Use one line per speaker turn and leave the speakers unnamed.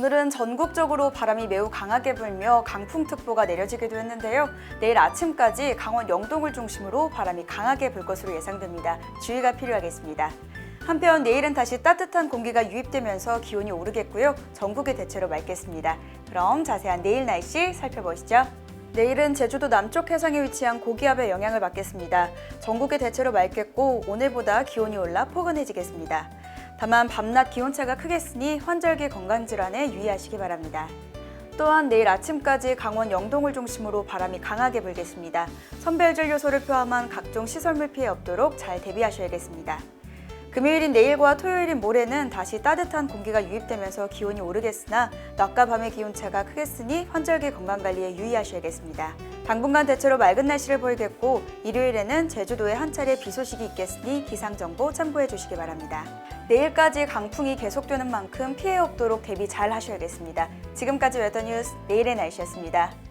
오늘은 전국적으로 바람이 매우 강하게 불며 강풍특보가 내려지기도 했는데요. 내일 아침까지 강원 영동을 중심으로 바람이 강하게 불 것으로 예상됩니다. 주의가 필요하겠습니다. 한편 내일은 다시 따뜻한 공기가 유입되면서 기온이 오르겠고요. 전국이 대체로 맑겠습니다. 그럼 자세한 내일 날씨 살펴보시죠. 내일은 제주도 남쪽 해상에 위치한 고기압의 영향을 받겠습니다. 전국이 대체로 맑겠고 오늘보다 기온이 올라 포근해지겠습니다. 다만 밤낮 기온차가 크겠으니 환절기 건강질환에 유의하시기 바랍니다. 또한 내일 아침까지 강원 영동을 중심으로 바람이 강하게 불겠습니다. 선별질 요소를 포함한 각종 시설물 피해 없도록 잘 대비하셔야겠습니다. 금요일인 내일과 토요일인 모레는 다시 따뜻한 공기가 유입되면서 기온이 오르겠으나 낮과 밤의 기온차가 크겠으니 환절기 건강관리에 유의하셔야겠습니다. 당분간 대체로 맑은 날씨를 보이겠고 일요일에는 제주도에 한 차례 비 소식이 있겠으니 기상정보 참고해 주시기 바랍니다. 내일까지 강풍이 계속되는 만큼 피해 없도록 대비 잘 하셔야겠습니다. 지금까지 웨더뉴스 내일의 날씨였습니다.